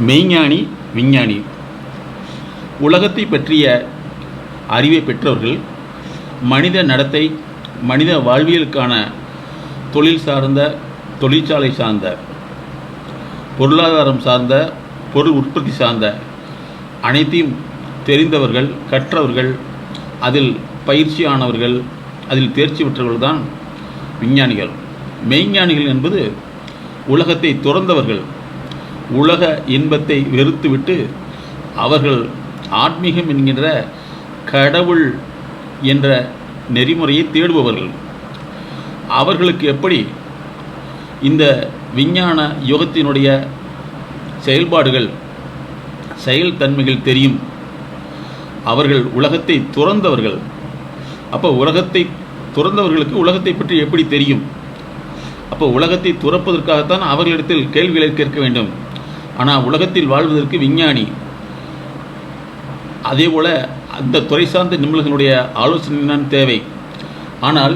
மெய்ஞானி விஞ்ஞானி. உலகத்தை பற்றிய அறிவை பெற்றவர்கள் மனித நடத்தை மனித வாழ்வியலுக்கான தொழில் சார்ந்த தொழிற்சாலை சார்ந்த பொருளாதாரம் சார்ந்த பொருள் உற்பத்தி சார்ந்த அனைத்தையும் தெரிந்தவர்கள் கற்றவர்கள் அதில் பயிற்சியானவர்கள் அதில் தேர்ச்சி பெற்றவர்கள் தான் விஞ்ஞானிகள். மெய்ஞானிகள் என்பது உலகத்தை துறந்தவர்கள். உலக இன்பத்தை வெறுத்துவிட்டு அவர்கள் ஆன்மீகம் என்கின்ற கடவுள் என்ற நெறிமுறையை தேடுபவர்கள். அவர்களுக்கு எப்படி இந்த விஞ்ஞான யுகத்தினுடைய செயல்பாடுகள் செயல்தன்மைகள் தெரியும்? அவர்கள் உலகத்தை துறந்தவர்கள். அப்போ உலகத்தை துறந்தவர்களுக்கு உலகத்தை பற்றி எப்படி தெரியும்? அப்போ உலகத்தை துறப்பதற்காகத்தான் அவர்களிடத்தில் கேள்விகளை கேட்க வேண்டும். ஆனால் உலகத்தில் வாழ்வதற்கு விஞ்ஞானி. அதே போல் அந்த துறை சார்ந்த நிபுணர்களுடைய ஆலோசனை தான் தேவை. ஆனால்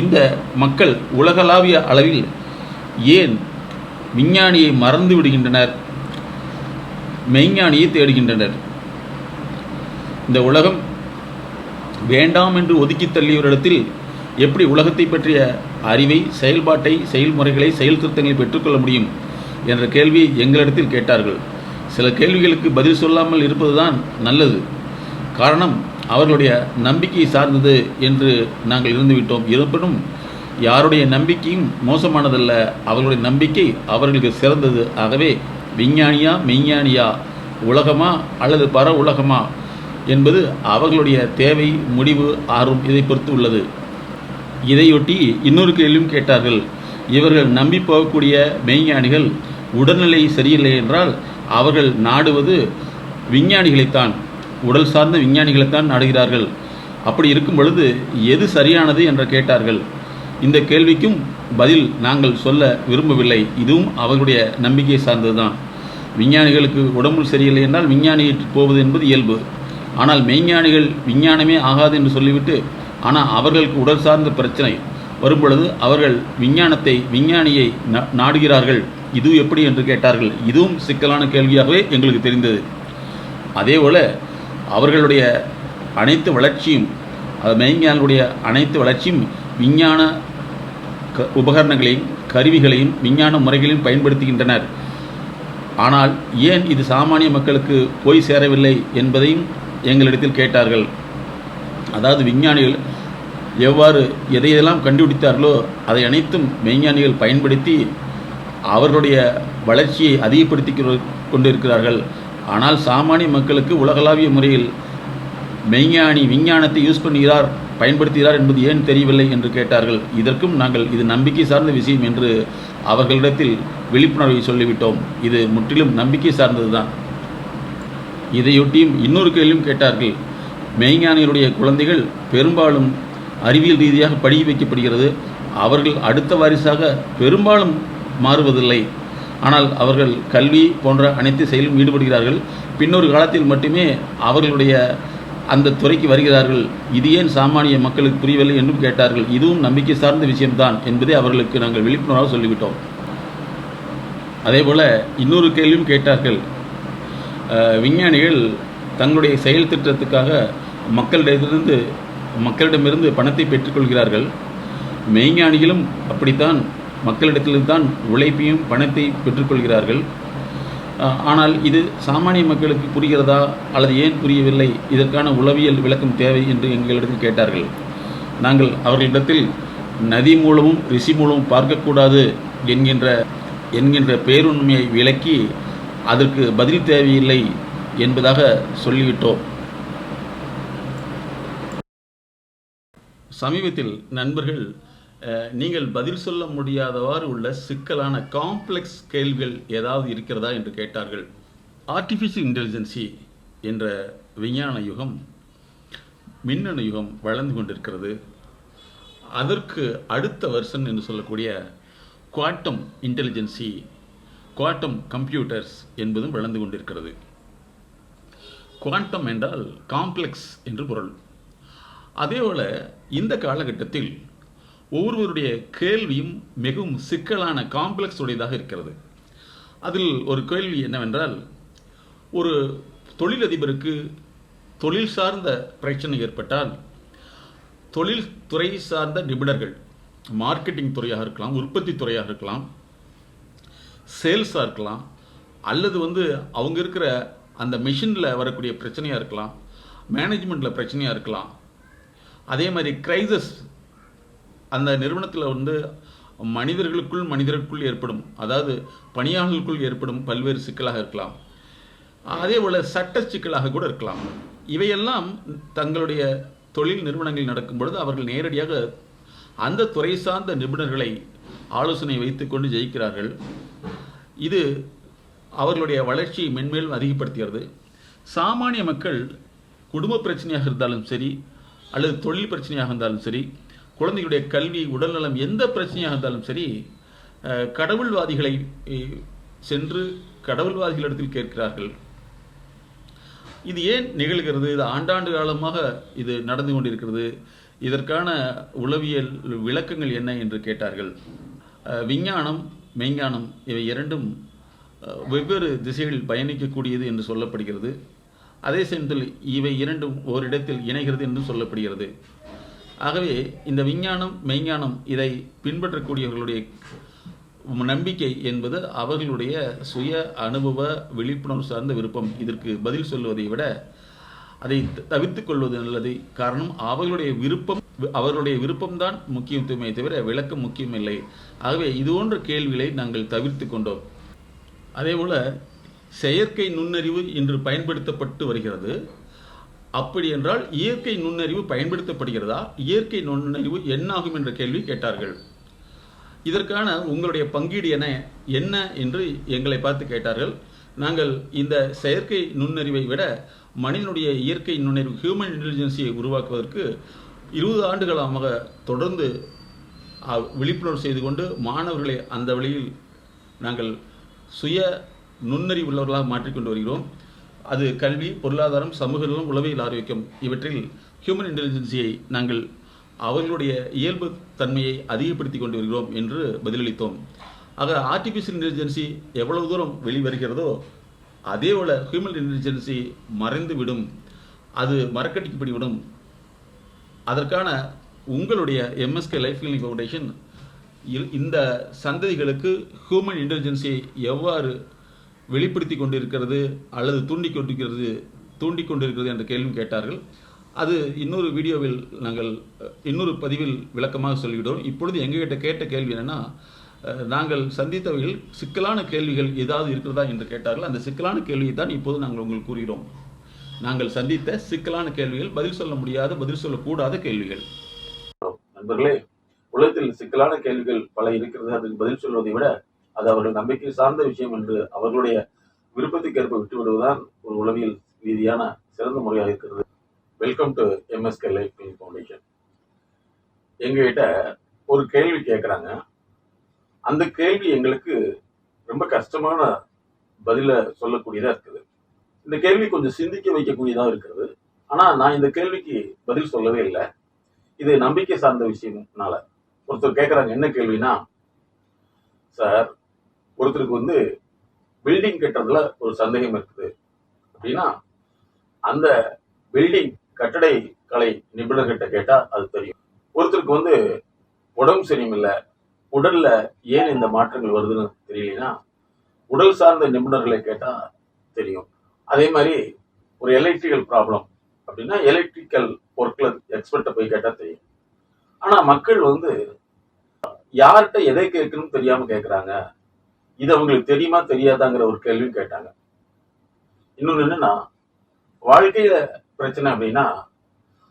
இந்த மக்கள் உலகளாவிய அளவில் ஏன் விஞ்ஞானியை மறந்து விடுகின்றனர்? மெய்ஞானியை தேடுகின்றனர். இந்த உலகம் வேண்டாம் என்று ஒதுக்கி தள்ளியவரிடத்தில் எப்படி உலகத்தை பற்றிய அறிவை செயல்பாட்டை செயல்முறைகளை செயல் திருத்தங்களை பெற்றுக்கொள்ள முடியும்? என்ற கேள்வி எங்களிடத்தில் கேட்டார்கள். சில கேள்விகளுக்கு பதில் சொல்லாமல் இருப்பதுதான் நல்லது. காரணம் அவர்களுடைய நம்பிக்கை சார்ந்தது என்று நாங்கள் இருந்துவிட்டோம். இருப்பினும் யாருடைய நம்பிக்கையும் மோசமானதல்ல. அவர்களுடைய நம்பிக்கை அவர்களுக்கு சிறந்தது. ஆகவே விஞ்ஞானியா மெய்ஞானியா உலகமா அல்லது பர உலகமா என்பது அவர்களுடைய தேவை முடிவு ஆர்வம் இதை பொறுத்து உள்ளது. இதையொட்டி இன்னொரு கேள்வியும் கேட்டார்கள். இவர்கள் நம்பி போகக்கூடிய மெய்ஞானிகள் உடல்நிலை சரியில்லை என்றால் அவர்கள் நாடுவது விஞ்ஞானிகளைத்தான் உடல் சார்ந்த விஞ்ஞானிகளைத்தான் நாடுகிறார்கள். அப்படி இருக்கும் பொழுது எது சரியானது என்று கேட்டார்கள். இந்த கேள்விக்கும் பதில் நாங்கள் சொல்ல விரும்பவில்லை. இதுவும் அவர்களுடைய நம்பிக்கை சார்ந்ததுதான். விஞ்ஞானிகளுக்கு உடம்பு சரியில்லை என்றால் விஞ்ஞானி போவது என்பது இயல்பு. ஆனால் மெய்ஞானிகள் விஞ்ஞானமே ஆகாது என்று சொல்லிவிட்டு ஆனால் அவர்களுக்கு உடல் சார்ந்த பிரச்சனை. வரும்பொழுது அவர்கள் விஞ்ஞானத்தை விஞ்ஞானியை நாடுகிறார்கள். இது எப்படி என்று கேட்டார்கள். இதுவும் சிக்கலான கேள்வியாகவே எங்களுக்கு தெரிந்தது. அதேபோல் அவர்களுடைய அனைத்து வளர்ச்சியும் அது அனைத்து வளர்ச்சியும் விஞ்ஞான க உபகரணங்களையும் கருவிகளையும் விஞ்ஞான முறைகளையும் பயன்படுத்துகின்றனர். ஆனால் ஏன் இது சாமானிய மக்களுக்கு போய் சேரவில்லை என்பதையும் எங்களிடத்தில் கேட்டார்கள். அதாவது விஞ்ஞானிகள் எவ்வாறு எதையெல்லாம் கண்டுபிடித்தார்களோ அதை அனைத்தும் மெய்ஞானிகள் பயன்படுத்தி அவர்களுடைய வளர்ச்சியை அதிகப்படுத்தி கொண்டிருக்கிறார்கள். ஆனால் சாமானிய மக்களுக்கு உலகளாவிய முறையில் மெய்ஞானி விஞ்ஞானத்தை யூஸ் பண்ணுகிறார் பயன்படுத்துகிறார் என்பது ஏன் தெரியவில்லை என்று கேட்டார்கள். இதற்கும் நாங்கள் இது நம்பிக்கை சார்ந்த விஷயம் என்று அவர்களிடத்தில் விழிப்புணர்வை சொல்லிவிட்டோம். இது முற்றிலும் நம்பிக்கை சார்ந்ததுதான். இதையொட்டியும் இன்னொரு கேள்வியும் கேட்டார்கள். மெய்ஞானிகளுடைய குழந்தைகள் பெரும்பாலும் அறிவியல் ரீதியாக படிக்க வைக்கப்படுகிறது. அவர்கள் அடுத்த வாரிசாக பெரும்பாலும் மாறுவதில்லை. ஆனால் அவர்கள் கல்வி போன்ற அனைத்து செயலும் ஈடுபடுகிறார்கள். பின்னொரு காலத்தில் மட்டுமே அவர்களுடைய அந்த துறைக்கு வருகிறார்கள். இது ஏன் சாமானிய மக்களுக்கு புரியவில்லை என்றும் கேட்டார்கள். இதுவும் நம்பிக்கை சார்ந்த விஷயம்தான் என்பதை அவர்களுக்கு நாங்கள் விழிப்புணர்வாக சொல்லிவிட்டோம். அதேபோல் இன்னொரு கேள்வியும் கேட்டார்கள். விஞ்ஞானிகள் தங்களுடைய செயல் திட்டத்துக்காக மக்களிடமிருந்து மக்களிடமிருந்து பணத்தை பெற்றுக்கொள்கிறார்கள். மெய்ஞானிகளும் அப்படித்தான் மக்களிடத்திலிருந்து தான் உழைப்பையும் பணத்தை பெற்றுக்கொள்கிறார்கள். ஆனால் இது சாமானிய மக்களுக்கு புரிகிறதா அல்லது ஏன் புரியவில்லை? இதற்கான உளவியல் விளக்கம் தேவை என்று எங்களிடத்தில் கேட்டார்கள். நாங்கள் அவர்களிடத்தில் நதி மூலமும் ரிஷி மூலமும் பார்க்கக்கூடாது என்கின்ற என்கின்ற பேருண்மையை விளக்கி அதற்கு பதில் தேவையில்லை என்பதாக சொல்லிவிட்டோம். சமீபத்தில் நண்பர்கள் நீங்கள் பதில் சொல்ல முடியாதவாறு உள்ள சிக்கலான காம்ப்ளெக்ஸ் கேள்விகள் ஏதாவது இருக்கிறதா என்று கேட்டார்கள். ஆர்டிஃபிஷியல் இன்டெலிஜென்சி என்ற விஞ்ஞான யுகம் மின்னணு யுகம் வளர்ந்து கொண்டிருக்கிறது. அதற்கு அடுத்த வருஷன் என்று சொல்லக்கூடிய குவாட்டம் இன்டெலிஜென்சி குவாட்டம் கம்ப்யூட்டர்ஸ் என்பதும் வளர்ந்து கொண்டிருக்கிறது. குவாண்டம் என்றால் காம்ப்ளெக்ஸ் என்று பொருள். அதேபோல் இந்த காலகட்டத்தில் ஒவ்வொருவருடைய கேள்வியும் மிகவும் சிக்கலான காம்ப்ளெக்ஸ் உடையதாக இருக்கிறது. அதில் ஒரு கேள்வி என்னவென்றால் ஒரு தொழிலதிபருக்கு தொழில் சார்ந்த பிரச்சனை ஏற்பட்டால் தொழில் துறை சார்ந்த நிபுணர்கள் மார்க்கெட்டிங் துறையாக இருக்கலாம் உற்பத்தி துறையாக இருக்கலாம் சேல்ஸாக இருக்கலாம் அல்லது வந்து அவங்க இருக்கிற அந்த மிஷினில் வரக்கூடிய பிரச்சனையாக இருக்கலாம் மேனேஜ்மெண்ட்டில் பிரச்சனையாக இருக்கலாம் அதே மாதிரி கிரைசஸ் அந்த நிறுவனத்தில் வந்து மனிதர்களுக்குள் மனிதர்களுக்குள் ஏற்படும் அதாவது பணியாளர்களுக்குள் ஏற்படும் பல்வேறு சிக்கலாக இருக்கலாம். அதே போல் சட்ட சிக்கலாக கூட இருக்கலாம். இவையெல்லாம் தங்களுடைய தொழில் நிறுவனங்கள் நடக்கும் பொழுது அவர்கள் நேரடியாக அந்த துறை சார்ந்த நிபுணர்களை ஆலோசனை வைத்துக்கொண்டு ஜெயிக்கிறார்கள். இது அவர்களுடைய வளர்ச்சியை மென்மேலும் அதிகப்படுத்துகிறது சாமானிய மக்கள் குடும்ப பிரச்சனையாக இருந்தாலும் சரி அல்லது தொழில் பிரச்சனையாக இருந்தாலும் சரி குழந்தைகளுடைய கல்வி உடல்நலம் எந்த பிரச்சனையாக இருந்தாலும் சரி அஹ், கடவுள்வாதிகளை சென்று கடவுள்வாதிகளிடத்தில் கேட்கிறார்கள். இது ஏன் நிகழ்கிறது? இது ஆண்டாண்டு காலமாக இது நடந்து கொண்டிருக்கிறது. இதற்கான உளவியல் விளக்கங்கள் என்ன என்று கேட்டார்கள். அஹ், விஞ்ஞானம் மெய்ஞானம் இவை இரண்டும் வெவ்வேறு திசைகளில் பயணிக்கக்கூடியது என்று சொல்லப்படுகிறது. அதே சமயத்தில் இவை இரண்டும் ஓரிடத்தில் இணைகிறது என்று சொல்லப்படுகிறது. ஆகவே இந்த விஞ்ஞானம் மெய்ஞானம் இதை பின்பற்றக்கூடியவர்களுடைய நம்பிக்கை என்பது அவர்களுடைய சுய அனுபவ விழிப்புணர்வு சார்ந்த விருப்பம். இதற்கு பதில் சொல்வதை விட அதை தவிர்த்து கொள்வது நல்லது. காரணம் அவர்களுடைய விருப்பம் அவர்களுடைய விருப்பம்தான் முக்கியத்துவமே தவிர விளக்கம் முக்கியமில்லை ஆகவே இது போன்ற கேள்விகளை நாங்கள் தவிர்த்து கொண்டோம். அதேபோல் செயற்கை நுண்ணறிவு இன்று பயன்படுத்தப்பட்டு வருகிறது. அப்படி என்றால் இயற்கை நுண்ணறிவு பயன்படுத்தப்படுகிறதா? இயற்கை நுண்ணறிவு என்னாகும் என்ற கேள்வி கேட்டார்கள். இதற்கான உங்களுடைய பங்கீடு என என்ன என்று எங்களை பார்த்து கேட்டார்கள். நாங்கள் இந்த செயற்கை நுண்ணறிவை விட மனிதனுடைய இயற்கை நுண்ணறிவு ஹியூமன் இன்டெலிஜென்சியை உருவாக்குவதற்கு இருபது ஆண்டுகளாக தொடர்ந்து விழிப்புணர்வு செய்து கொண்டு மாணவர்களை அந்த வழியில் நாங்கள் சுய நுண்ணறிவு உள்ளவர்களாக மாற்றிக்கொண்டு வருகிறோம். அது கல்வி பொருளாதாரம் சமூக நலம் உளவியல் ஆரோக்கியம் இவற்றில் ஹியூமன் இன்டெலிஜென்சியை நாங்கள் அவர்களுடைய இயல்பு தன்மையை அதிகப்படுத்தி கொண்டு வருகிறோம் என்று பதிலளித்தோம். ஆக ஆர்டிஃபிஷியல் இன்டெலிஜென்சி எவ்வளவு தூரம் வெளிவருகிறதோ அதே போல ஹியூமன் இன்டெலிஜென்சி மறைந்து விடும் அது மறக்கடிக்கப்படிவிடும் அதற்கான உங்களுடைய எம்எஸ்கே லைஃப் கிளினிக் ஃபவுண்டேஷன் இந்த சந்ததிகளுக்கு ஹியூமன் இன்டெலிஜென்சியை எவ்வாறு வெளிப்படுத்தி கொண்டிருக்கிறது அல்லது தூண்டி கொண்டிருக்கிறது தூண்டி கொண்டிருக்கிறது என்ற கேள்வி கேட்டார்கள். அது இன்னொரு வீடியோவில் நாங்கள் இன்னொரு பதிவில் விளக்கமாக சொல்லிவிடுவோம். இப்பொழுது எங்ககிட்ட கேட்ட கேள்வி என்னென்னா நாங்கள் சந்தித்தவையில் சிக்கலான கேள்விகள் ஏதாவது இருக்கிறதா என்று கேட்டார்கள். அந்த சிக்கலான கேள்வியை தான் இப்போது நாங்கள் உங்களுக்கு கூறுகிறோம். நாங்கள் சந்தித்த சிக்கலான கேள்விகள் பதில் சொல்ல முடியாத பதில் சொல்லக்கூடாத கேள்விகள். நண்பர்களே உலகத்தில் சிக்கலான கேள்விகள் பல இருக்கிறது. அதுக்கு பதில் சொல்வதை விட அது அவர்கள் நம்பிக்கை சார்ந்த விஷயம் என்று அவர்களுடைய விருப்பத்துக்கேற்ப விட்டுவிடுவதுதான் ஒரு உளவியல் ரீதியான சிறந்த முறையாக இருக்கிறது. Welcome to MSK life clinic foundation எங்ககிட்ட ஒரு கேள்வி கேட்குறாங்க அந்த கேள்வி எங்களுக்கு ரொம்ப கஷ்டமான பதிலை சொல்லக்கூடியதாக இருக்குது. இந்த கேள்வி கொஞ்சம் சிந்திக்க வைக்கக்கூடியதாக இருக்கிறது. ஆனால் நான் இந்த கேள்விக்கு பதில் சொல்லவே இல்லை. இது நம்பிக்கை சார்ந்த விஷயம்னால. ஒருத்தர் கேட்குறாங்க என்ன கேள்வினா சார் ஒருத்தருக்கு வந்து பில்டிங் கட்டுறதுல ஒரு சந்தேகம் இருக்குது. அப்படின்னா அந்த பில்டிங் கட்டடை கலை நிபுணர்கிட்ட கேட்டா அது தெரியும். ஒருத்தருக்கு வந்து உடம்பு சரியில்லை உடல்ல ஏன் இந்த மாற்றங்கள் வருதுன்னு தெரியலனா உடல் சார்ந்த நிபுணர்களை கேட்டா தெரியும். அதே மாதிரி ஒரு எலக்ட்ரிக்கல் ப்ராப்ளம் அப்படின்னா எலக்ட்ரிக்கல் ஒர்க்ல எக்ஸ்பர்ட்டை போய் கேட்டா தெரியும். ஆனா மக்கள் வந்து யார்கிட்ட எதை கேட்கணும்னு தெரியாம கேட்கறாங்க இது அவங்களுக்கு தெரியுமா தெரியாதாங்கிற ஒரு கேள்வியும் கேட்டாங்க. இன்னொன்று என்னன்னா வாழ்க்கையில பிரச்சனை அப்படின்னா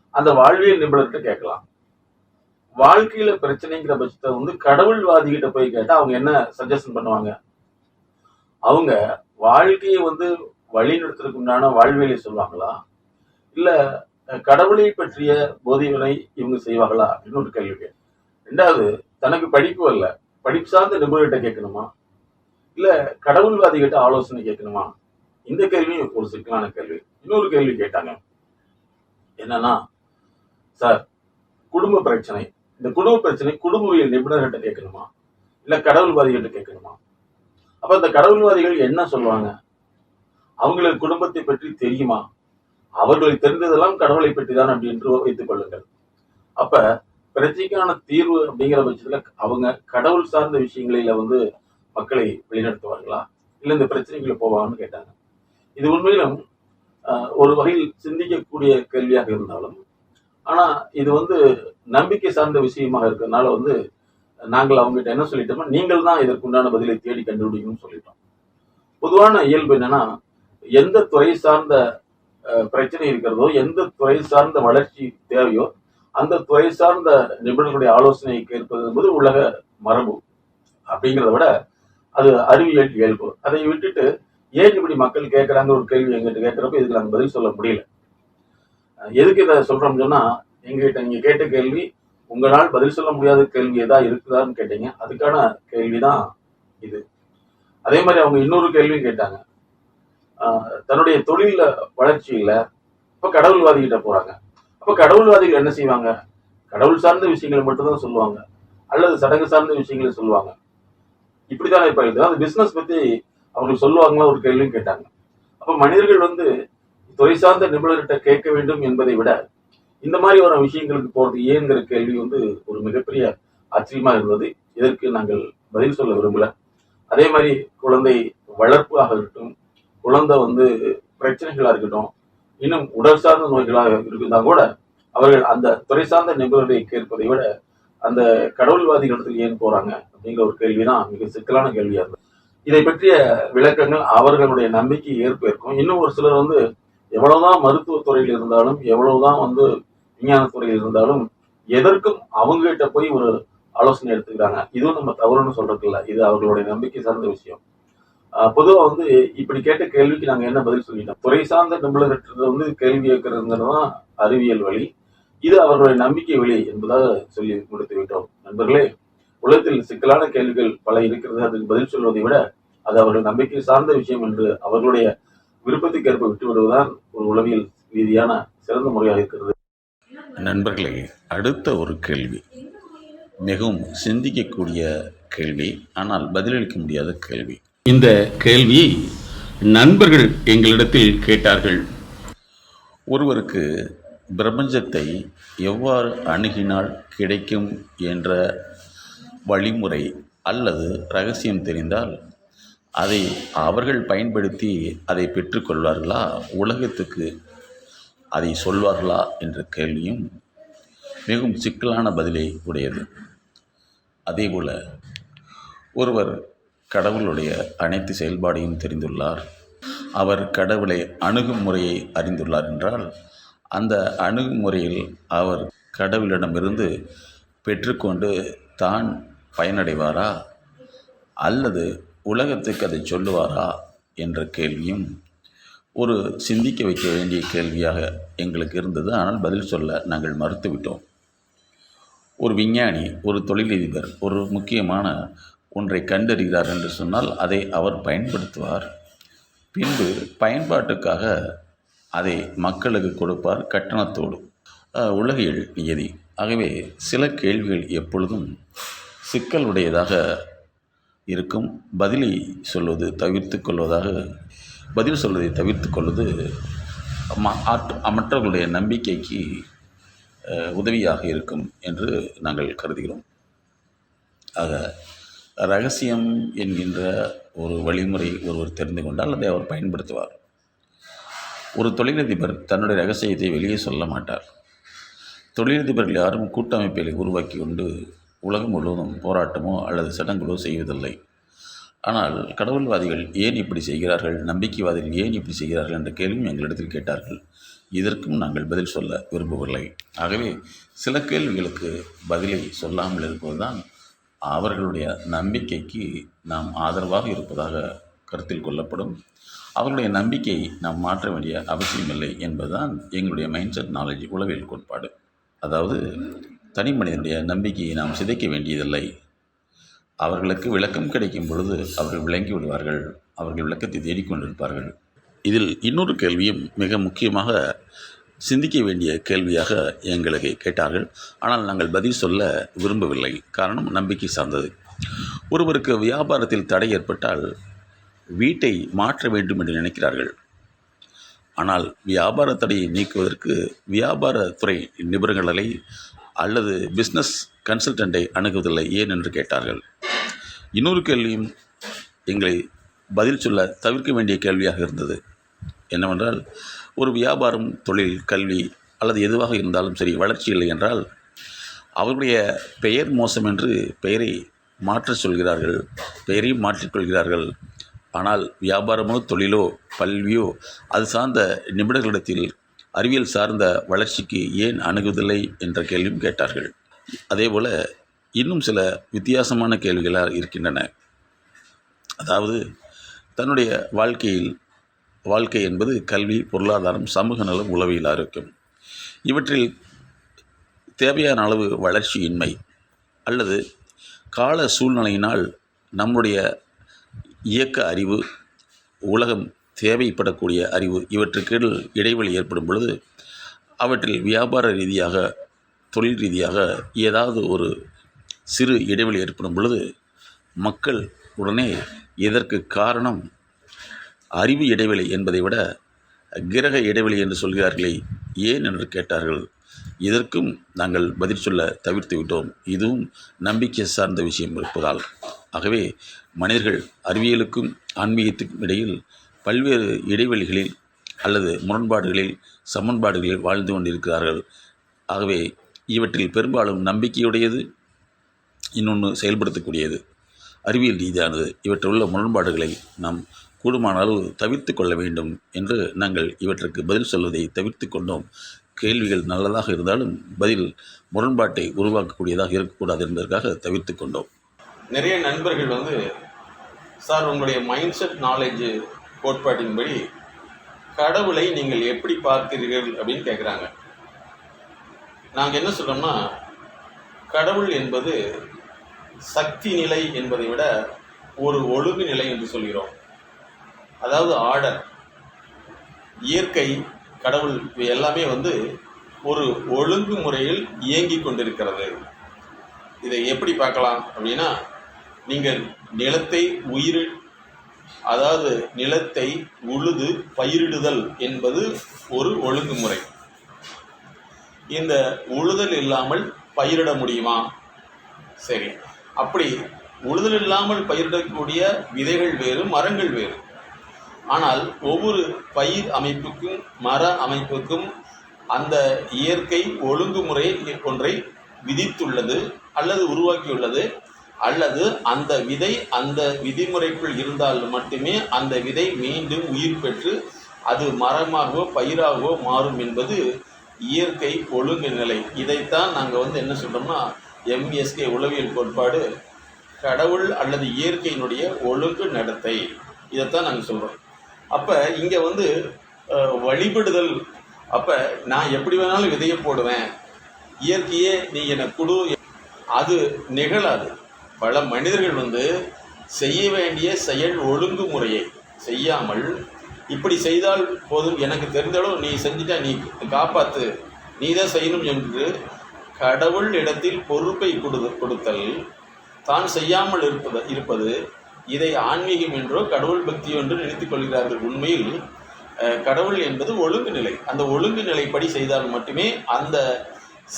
அந்த வாழ்வியல் நிபுணர்கிட்ட கேட்கலாம். வாழ்க்கையில பிரச்சனைங்கிற பட்சத்தை வந்து கடவுள்வாதிகிட்ட போய் கேட்டா அவங்க என்ன சஜஷன் பண்ணுவாங்க? அவங்க வாழ்க்கையை வந்து வழிநடத்துறதுக்கு உண்டான வாழ்வியலை சொல்லுவாங்களா? இல்ல கடவுளை பற்றிய போதைகளை இவங்க செய்வாங்களா? அப்படின்னு ஒரு கேள்வி ரெண்டாவது தனக்கு படிப்பு அல்ல. படிப்பு சார்ந்த நிபுணர்கிட்ட கேட்கணுமா? இல்ல கடவுள்வாதிகிட்ட ஆலோசனை கேட்கணுமா? இந்த கேள்வியும் ஒரு சிக்கலான கேள்வி. இன்னொரு கேள்வி கேட்டாங்க. என்னன்னா சார் குடும்ப பிரச்சனை. இந்த குடும்ப பிரச்சனை குடும்பவியல் நிபுணர்கிட்ட கேட்கணுமா? இல்ல கடவுள்வாதிகிட்ட கேட்கணுமா? அப்ப இந்த கடவுள்வாதிகள் என்ன சொல்லுவாங்க? அவங்களுக்கு குடும்பத்தை பற்றி தெரியுமா? அவர்களுக்கு தெரிந்ததெல்லாம் கடவுளை பற்றி தான் அப்படி என்று வைத்துக் கொள்ளுங்கள். அப்ப பிரச்சனைக்கான தீர்வு அப்படிங்கிற பட்சத்துல அவங்க கடவுள் சார்ந்த விஷயங்களில வந்து மக்களை வழிநடத்துவார்களா? இல்லை இந்த பிரச்சனைகளை போவாங்கன்னு கேட்டாங்க. இது உண்மையிலும் ஒரு வகையில் சிந்திக்கக்கூடிய கேள்வியாக இருந்தாலும் ஆனால் இது வந்து நம்பிக்கை சார்ந்த விஷயமாக இருக்கிறதுனால வந்து நாங்கள் அவங்ககிட்ட என்ன சொல்லிட்டோம்னா நீங்கள் தான் இதற்குண்டான பதிலை தேடி கண்டுபிடிக்கணும்னு சொல்லிட்டோம். பொதுவான இயல்பு என்னன்னா எந்த துறை சார்ந்த பிரச்சனை இருக்கிறதோ எந்த துறை சார்ந்த வளர்ச்சி தேவையோ அந்த துறை சார்ந்த நிபுணர்களுடைய ஆலோசனையை கேட்பது என்பது உலக மரபு. அப்படிங்கிறத விட அது அறிவியல் இயல்பு அதை விட்டுட்டு ஏன் இப்படி மக்கள் கேட்கறாங்க ஒரு கேள்வி எங்கிட்ட கேட்கிறப்ப இதுக்கு நாங்கள் பதில் சொல்ல முடியல. எதுக்கு இதை சொல்றோம்னு சொன்னா எங்ககிட்ட நீங்க கேட்ட கேள்வி உங்களால் பதில் சொல்ல முடியாத கேள்வி ஏதா இருக்குதான்னு கேட்டீங்க. அதுக்கான கேள்விதான் இது. அதே மாதிரி அவங்க இன்னொரு கேள்வியும் கேட்டாங்க. தன்னுடைய தொழில வளர்ச்சியில் இல்ல. இப்ப கடவுள்வாதிகிட்ட போறாங்க. அப்ப கடவுள்வாதிகள் என்ன செய்வாங்க? கடவுள் சார்ந்த விஷயங்களை மட்டும்தான் சொல்லுவாங்க. அல்லது சடங்கு சார்ந்த விஷயங்களை சொல்லுவாங்க. இப்படித்தானே இப்ப இது? அந்த பிசினஸ் பத்தி அவங்க சொல்லுவாங்களா ஒரு கேள்வியும் கேட்டாங்க. அப்ப மனிதர்கள் வந்து துறை சார்ந்த நிபுணர்கிட்ட கேட்க வேண்டும் என்பதை விட இந்த மாதிரி வர விஷயங்களுக்கு போறது ஏங்கிற கேள்வி வந்து ஒரு மிகப்பெரிய ஆச்சரியமா இருந்தது. இதற்கு நாங்கள் பதில் சொல்ல விரும்பல. அதே மாதிரி குழந்தை வளர்ப்பாக இருக்கட்டும் குழந்தை வந்து பிரச்சனைகளா இருக்கட்டும் இன்னும் உடல் சார்ந்த நோய்களாக இருந்தால் கூட அவர்கள் அந்த துறை சார்ந்த நிபுணரை கேட்பதை விட அந்த கடவுள்வாதிகளிடத்தில் ஏன் போறாங்க அப்படிங்கிற ஒரு கேள்விதான் மிக சிக்கலான கேள்வியா இருந்தது. இதை பற்றிய விளக்கங்கள் அவர்களுடைய நம்பிக்கை ஏற்பேற்கும் இன்னும் ஒரு சிலர் வந்து எவ்வளவுதான் மருத்துவத்துறையில் இருந்தாலும் எவ்வளவுதான் வந்து விஞ்ஞானத்துறையில் இருந்தாலும் எதற்கும் அவங்க கிட்ட போய் ஒரு ஆலோசனை எடுத்துக்கிறாங்க. இதுவும் நம்ம தவறுன்னு சொல்றது இல்ல இது அவர்களுடைய நம்பிக்கை சார்ந்த விஷயம். பொதுவாக பொதுவா வந்து இப்படி கேட்ட கேள்விக்கு நாங்க என்ன பதில் சொல்லிட்டோம்? துறை சார்ந்த நிபுணர்கிட்ட வந்து கேள்வி கேட்கறதுங்கிறது தான் அறிவியல் வழி. இது அவர்களுடைய நம்பிக்கை வழி என்பதாக சொல்லி முடித்து விட்டோம். நண்பர்களே உலகத்தில் சிக்கலான கேள்விகள் பல இருக்கிறது. அதுக்கு பதில் சொல்வதை விட அது அவர்கள் நம்பிக்கை சார்ந்த விஷயம் என்று அவர்களுடைய விருப்பத்துக்கேற்ப விட்டு விடுவதுதான் ஒரு உளவியல் ரீதியான சிறந்த முறையாக இருக்கிறது. நண்பர்களே அடுத்த ஒரு கேள்வி. மிகவும் சிந்திக்கக்கூடிய கேள்வி ஆனால் பதிலளிக்க முடியாத கேள்வி. இந்த கேள்வியை நண்பர்கள் எங்களிடத்தில் கேட்டார்கள். ஒருவருக்கு பிரபஞ்சத்தை எவ்வாறு அணுகினால் கிடைக்கும் என்ற வழிமுறை அல்லது ரகசியம் தெரிந்தால் அதை அவர்கள் பயன்படுத்தி அதை பெற்றுக்கொள்வார்களா? உலகத்துக்கு அதை சொல்வார்களா? என்ற கேள்வியும் மிகவும் சிக்கலான பதிலை உடையது. அதேபோல் ஒருவர் கடவுளுடைய அனைத்து செயல்பாடையும் தெரிந்துள்ளார். அவர் கடவுளை அணுகும் முறையை அறிந்துள்ளார் என்றால் அந்த அணுகுமுறையில் அவர் கடவுளிடமிருந்து பெற்றுக்கொண்டு தான் பயனடைவாரா? அல்லது உலகத்துக்கு அதை சொல்லுவாரா? என்ற கேள்வியும் ஒரு சிந்திக்க வைக்க வேண்டிய கேள்வியாக எங்களுக்கு இருந்தது. ஆனால் பதில் சொல்ல நாங்கள் மறுத்துவிட்டோம். ஒரு விஞ்ஞானி ஒரு தொழிலதிபர் ஒரு முக்கியமான ஒன்றை கண்டறிகிறார் என்று சொன்னால் அதை அவர் பயன்படுத்துவார். பின்பு பயன்பாட்டுக்காக அதை மக்களுக்கு கொடுப்பார் கட்டணத்தோடு. உலகியல் நியதி ஆகவே சில கேள்விகள் எப்பொழுதும் சிக்கலுடையதாக இருக்கும். பதிலை சொல்வது தவிர்த்து கொள்வதாக பதில் சொல்வதை தவிர்த்து கொள்வது ம- மற்றவர்களுடைய நம்பிக்கைக்கு உதவியாக இருக்கும் என்று நாங்கள் கருதுகிறோம். ஆக ரகசியம் என்கின்ற ஒரு வழிமுறை ஒருவர் தெரிந்து கொண்டால் அதை அவர் பயன்படுத்துவார். ஒரு தொழிலதிபர் தன்னுடைய ரகசியத்தை வெளியே சொல்ல மாட்டார். தொழிலதிபர்கள் யாரும் கூட்டமைப்புகளை உருவாக்கி கொண்டு உலகம் முழுவதும் போராட்டமோ அல்லது சடங்குகளோ செய்வதில்லை. ஆனால் கடவுள்வாதிகள் ஏன் இப்படி செய்கிறார்கள் நம்பிக்கைவாதிகள் ஏன் இப்படி செய்கிறார்கள் என்ற கேள்வியும் எங்களிடத்தில் கேட்டார்கள். இதற்கும் நாங்கள் பதில் சொல்ல விரும்பவில்லை. ஆகவே சில கேள்விகளுக்கு பதிலை சொல்லாமல் இருப்பதுதான் அவர்களுடைய நம்பிக்கைக்கு நாம் ஆதரவாக இருப்பதாக கருத்தில் கொள்ளப்படும். அவர்களுடைய நம்பிக்கையை நாம் மாற்ற வேண்டிய அவசியமில்லை என்பதுதான் எங்களுடைய மைண்ட் செட் நாலேஜ் உளவியல் கோட்பாடு. அதாவது தனி மனிதனுடைய நம்பிக்கையை நாம் சிதைக்க வேண்டியதில்லை. அவர்களுக்கு விளக்கம் கிடைக்கும் பொழுது அவர்கள் விளங்கி விடுவார்கள். அவர்கள் விளக்கத்தை தேடிக்கொண்டிருப்பார்கள். இதில் இன்னொரு கேள்வியும் மிக முக்கியமாக சிந்திக்க வேண்டிய கேள்வியாக எங்களுக்கு கேட்டார்கள். ஆனால் நாங்கள் பதில் சொல்ல விரும்பவில்லை. காரணம் நம்பிக்கை சார்ந்தது. ஒருவருக்கு வியாபாரத்தில் தடை ஏற்பட்டால் வீட்டை மாற்ற வேண்டும் என்று நினைக்கிறார்கள். ஆனால் வியாபார தடையை நீக்குவதற்கு வியாபாரத்துறை நிபுணர்களை அல்லது பிஸ்னஸ் கன்சல்டண்ட்டை அணுகுவதில்லை ஏன் என்று கேட்டார்கள். இன்னொரு கேள்வியும் எங்களை பதில் சொல்ல தவிர்க்க வேண்டிய கேள்வியாக இருந்தது. என்னவென்றால் ஒரு வியாபாரம் தொழில் கல்வி அல்லது எதுவாக இருந்தாலும் சரி வளர்ச்சி இல்லை என்றால் அவருடைய பெயர் மோசம் என்று பெயரை மாற்றச் சொல்கிறார்கள் பெயரையும் மாற்றிக்கொள்கிறார்கள் ஆனால் வியாபாரமோ தொழிலோ கல்வியோ அது சார்ந்த நிபுணர்களிடத்தில் அறிவியல் சார்ந்த வளர்ச்சிக்கு ஏன் அணுகுதில்லை என்ற கேள்வியும் கேட்டார்கள். அதேபோல் இன்னும் சில வித்தியாசமான கேள்விகளாக இருக்கின்றன. அதாவது தன்னுடைய வாழ்க்கையில் வாழ்க்கை என்பது கல்வி பொருளாதாரம் சமூக நலம் உளவியல் ஆரோக்கியம். இவற்றில் தேவையான அளவு வளர்ச்சியின்மை அல்லது கால சூழ்நிலையினால் நம்முடைய இயக்க அறிவு உலகம் தேவைப்படக்கூடிய அறிவு இவற்றுக்கு இடைவெளி ஏற்படும் பொழுது அவற்றில் வியாபார ரீதியாக தொழில் ரீதியாக ஏதாவது ஒரு சிறு இடைவெளி ஏற்படும் பொழுது மக்கள் உடனே இதற்கு காரணம்? அறிவு இடைவெளி என்பதை விட கிரக இடைவெளி என்று சொல்கிறார்களே ஏன் என்று கேட்டார்கள். இதற்கும் நாங்கள் பதில் சொல்ல தவிர்த்து விட்டோம். இதுவும் நம்பிக்கை சார்ந்த விஷயம் இருப்பதால். ஆகவே மனிதர்கள் அறிவியலுக்கும் ஆன்மீகத்துக்கும் இடையில் பல்வேறு இடைவெளிகளில் அல்லது முரண்பாடுகளில் சமன்பாடுகளில் வாழ்ந்து கொண்டிருக்கிறார்கள். ஆகவே இவற்றில் பெரும்பாலும் நம்பிக்கையுடையது இன்னொன்று செயல்படுத்தக்கூடியது. அறிவியல் ரீதியானது இவற்றில் உள்ள முரண்பாடுகளை நாம் கூடுமான அளவு தவிர்த்து கொள்ள வேண்டும் என்று நாங்கள் இவற்றுக்கு பதில் சொல்வதை தவிர்த்து கொண்டோம். கேள்விகள் நல்லதாக இருந்தாலும் பதில் முரண்பாட்டை உருவாக்கக்கூடியதாக இருக்கக்கூடாது என்பதற்காக தவிர்த்து கொண்டோம். நிறைய நண்பர்கள் வந்து சார் உங்களுடைய மைண்ட் செட் நாலேஜ் கோட்பாட்டின்படி கடவுளை நீங்கள் எப்படி பார்க்கிறீர்கள்? அப்படின்னு கேட்குறாங்க நாங்கள் என்ன சொல்கிறோம்னா கடவுள் என்பது சக்தி நிலை என்பதை விட ஒரு ஒழுங்கு நிலை என்று சொல்கிறோம். அதாவது ஆர்டர் இயற்கை கடவுள் இவை எல்லாமே வந்து ஒரு ஒழுங்கு முறையில் இயங்கி கொண்டிருக்கிறது. இதை எப்படி பார்க்கலாம் அப்படின்னா நீங்கள் நிலத்தை உயிர் அதாவது நிலத்தை உழுது பயிரிடுதல் என்பது ஒரு ஒழுங்குமுறை இந்த உழுதல் இல்லாமல் பயிரிட முடியுமா? சரி. அப்படி உழுதல் இல்லாமல் பயிரிடக்கூடிய விதைகள் வேறு மரங்கள் வேறு. ஆனால் ஒவ்வொரு பயிர் அமைப்புக்கும் மர அமைப்புக்கும் அந்த இயற்கை ஒழுங்குமுறை ஒன்றை விதித்துள்ளது அல்லது உருவாக்கியுள்ளது. அல்லது அந்த விதை அந்த விதிமுறைக்குள் இருந்தால் மட்டுமே அந்த விதை மீண்டும் உயிர் பெற்று அது மரமாகவோ பயிராகவோ மாறும் என்பது இயற்கை ஒழுங்கு நிலை. இதைத்தான் நாங்கள் வந்து என்ன சொல்கிறோம்னா எம்எஸ்கே உளவியல் கோட்பாடு கடவுள் அல்லது இயற்கையினுடைய ஒழுங்கு நடத்தை. இதைத்தான் நாங்கள் சொல்கிறோம் அப்போ இங்கே வந்து வழிபடுதல். அப்போ நான் எப்படி வேணாலும் விதையை போடுவேன். இயற்கையே நீ எனக்கு கொடு. அது நிகழாது. பல மனிதர்கள் வந்து செய்ய வேண்டிய செயல் ஒழுங்குமுறையை செய்யாமல் இப்படி செய்தால் போதும். எனக்கு தெரிந்தளவு நீ செஞ்சுட்டா நீ காப்பாற்று நீ தான் செய்யணும் என்று கடவுள் இடத்தில் பொறுப்பை கொடு கொடுத்தல். தான் செய்யாமல் இருப்பது இருப்பது இதை ஆன்மீகம் என்றோ கடவுள் பக்தியோ என்று நினைத்துக் கொள்கிறார்கள். உண்மையில் கடவுள் என்பது ஒழுங்கு நிலை. அந்த ஒழுங்கு நிலைப்படி செய்தால் மட்டுமே அந்த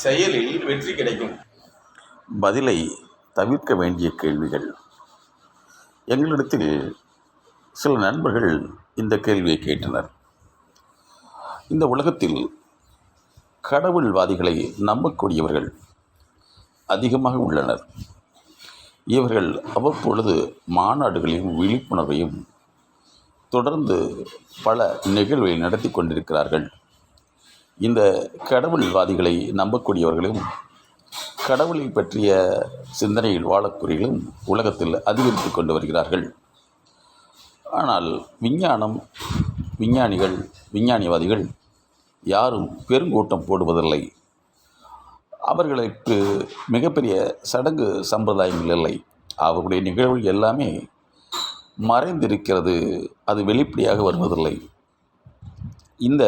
செயலில் வெற்றி கிடைக்கும். பதிலை தவிர்க்க வேண்டிய கேள்விகள். எங்களிடத்தில் சில நண்பர்கள் இந்த கேள்வியை கேட்டனர். இந்த உலகத்தில் கடவுள்வாதிகளை நம்பக்கூடியவர்கள் அதிகமாக உள்ளனர். இவர்கள் அவ்வப்பொழுது மாநாடுகளையும் விழிப்புணர்வையும் தொடர்ந்து பல நிகழ்வை நடத்தி கொண்டிருக்கிறார்கள். இந்த கடவுள்வாதிகளை நம்பக்கூடியவர்களும் கடவுளை பற்றிய சிந்தனையில் வாழக்கூடியவர்களும் உலகத்தில் அதிகரித்து கொண்டு வருகிறார்கள். ஆனால் விஞ்ஞானம் விஞ்ஞானிகள் விஞ்ஞானிவாதிகள் யாரும் பெருங்கூட்டம் போடுவதில்லை. அவர்களுக்கு மிகப்பெரிய சடங்கு சம்பிரதாயங்கள் இல்லை. அவர்களுடைய நிகழ்வுகள் எல்லாமே மறைந்திருக்கிறது. அது வெளிப்படையாக வருவதில்லை. இந்த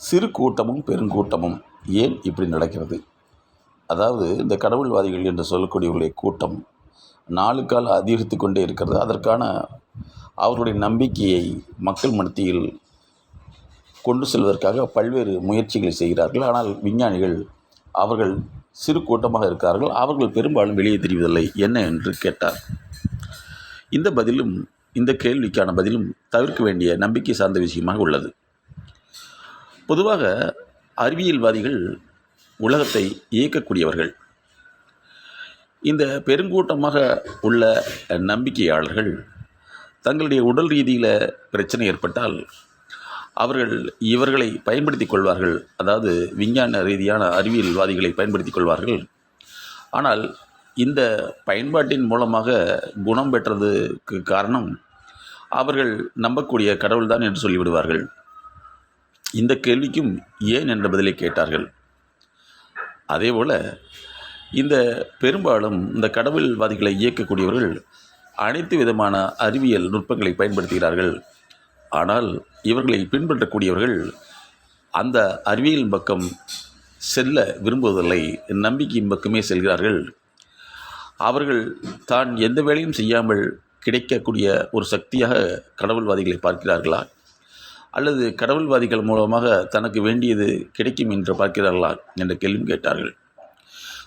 சிறு கூட்டமும் பெருங்கூட்டமும் ஏன் இப்படி நடக்கிறது? அதாவது இந்த கடவுள்வாதிகள் என்று சொல்லக்கூடியவர்களுடைய கூட்டம் நாளுக்கால் அதிகரித்து கொண்டே இருக்கிறது. அதற்கான அவர்களுடைய நம்பிக்கையை மக்கள் மத்தியில் கொண்டு செல்வதற்காக பல்வேறு முயற்சிகளை செய்கிறார்கள். ஆனால் விஞ்ஞானிகள் அவர்கள் சிறு கூட்டமாக இருக்கிறார்கள் அவர்கள் பெரும்பாலும் வெளியே தெரிவதில்லை. என்ன என்று கேட்டார். இந்த பதிலும் இந்த கேள்விக்கான பதிலும் தவிர்க்க வேண்டிய நம்பிக்கை சார்ந்த விஷயமாக உள்ளது. பொதுவாக அறிவியல்வாதிகள் உலகத்தை இயக்கக்கூடியவர்கள். இந்த பெருங்கூட்டமாக உள்ள நம்பிக்கையாளர்கள் தங்களுடைய உடல் ரீதியில் பிரச்சனை ஏற்பட்டால் அவர்கள் இவர்களை பயன்படுத்தி கொள்வார்கள். அதாவது விஞ்ஞான ரீதியான அறிவியல்வாதிகளை பயன்படுத்தி கொள்வார்கள். ஆனால் இந்த பயன்பாட்டின் மூலமாக குணம் பெற்றதுக்கு காரணம் அவர்கள் நம்பக்கூடிய கடவுள்தான் என்று சொல்லிவிடுவார்கள். இந்த கேள்விக்கும் ஏன் என்ற பதிலை கேட்டார்கள். அதேபோல் இந்த பெரும்பாலும் இந்த கடவுள்வாதிகளை இயக்கக்கூடியவர்கள் அனைத்து விதமான அறிவியல் நுட்பங்களை பயன்படுத்துகிறார்கள். ஆனால் இவர்களை பின்பற்றக்கூடியவர்கள் அந்த அறிவியல் பக்கம் செல்ல விரும்புவதில்லை நம்பிக்கையின் பக்கமே செல்கிறார்கள். அவர்கள் தான் எந்த வேலையும் செய்யாமல் கிடைக்கக்கூடிய ஒரு சக்தியாக கடவுள்வாதிகளை பார்க்கிறார்களா? அல்லது கடவுள்வாதிகள் மூலமாக தனக்கு வேண்டியது கிடைக்கும் என்று பார்க்கிறார்களா என்ற கேள்வியும் கேட்டார்கள்.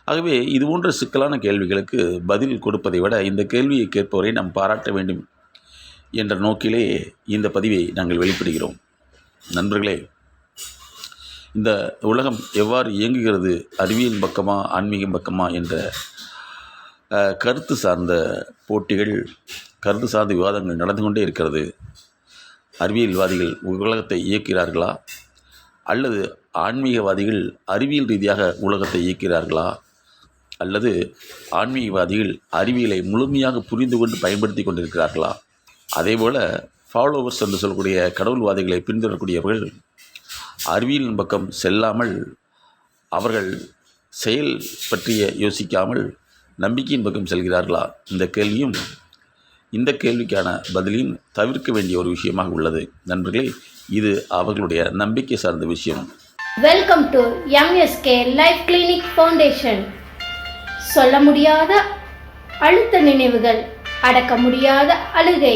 ஆகவே இது போன்ற சிக்கலான கேள்விகளுக்கு பதில் கொடுப்பதை விட இந்த கேள்வியை கேட்பவரை நாம் பாராட்ட வேண்டும். என்ற நோக்கிலே இந்த பதிவை நாங்கள் வெளிப்படுகிறோம். நண்பர்களே இந்த உலகம் எவ்வாறு இயங்குகிறது? அறிவியல் பக்கமா ஆன்மீகம் பக்கமா என்ற கருத்து சார்ந்த போட்டிகள் கருத்து சார்ந்த விவாதங்கள் நடந்து கொண்டே இருக்கிறது. அறிவியல்வாதிகள் உலகத்தை இயக்கிறார்களா அல்லது ஆன்மீகவாதிகள் அறிவியல் ரீதியாக உலகத்தை இயக்கிறார்களா அல்லது ஆன்மீகவாதிகள் அறிவியலை முழுமையாக புரிந்து கொண்டு பயன்படுத்தி கொண்டிருக்கிறார்களா? அதேபோல் ஃபாலோவர்ஸ் என்று சொல்லக்கூடிய கடவுள்வாதிகளை பின்தொடரக்கூடியவர்கள் அறிவியலின் பக்கம் செல்லாமல் அவர்கள் செயல் பற்றிய யோசிக்காமல் நம்பிக்கையின் பக்கம் செல்கிறார்களா? இந்த கேள்வியும் இந்த கேள்விக்கான பதிலையும் தவிர்க்க வேண்டிய ஒரு விஷயமாக உள்ளது. நண்பர்களே இது அவர்களுடைய நம்பிக்கை சார்ந்த விஷயம். Welcome to MSK life clinic foundation சொல்ல முடியாத அழுத்த நினைவுகள் அடக்க முடியாத அழுகை.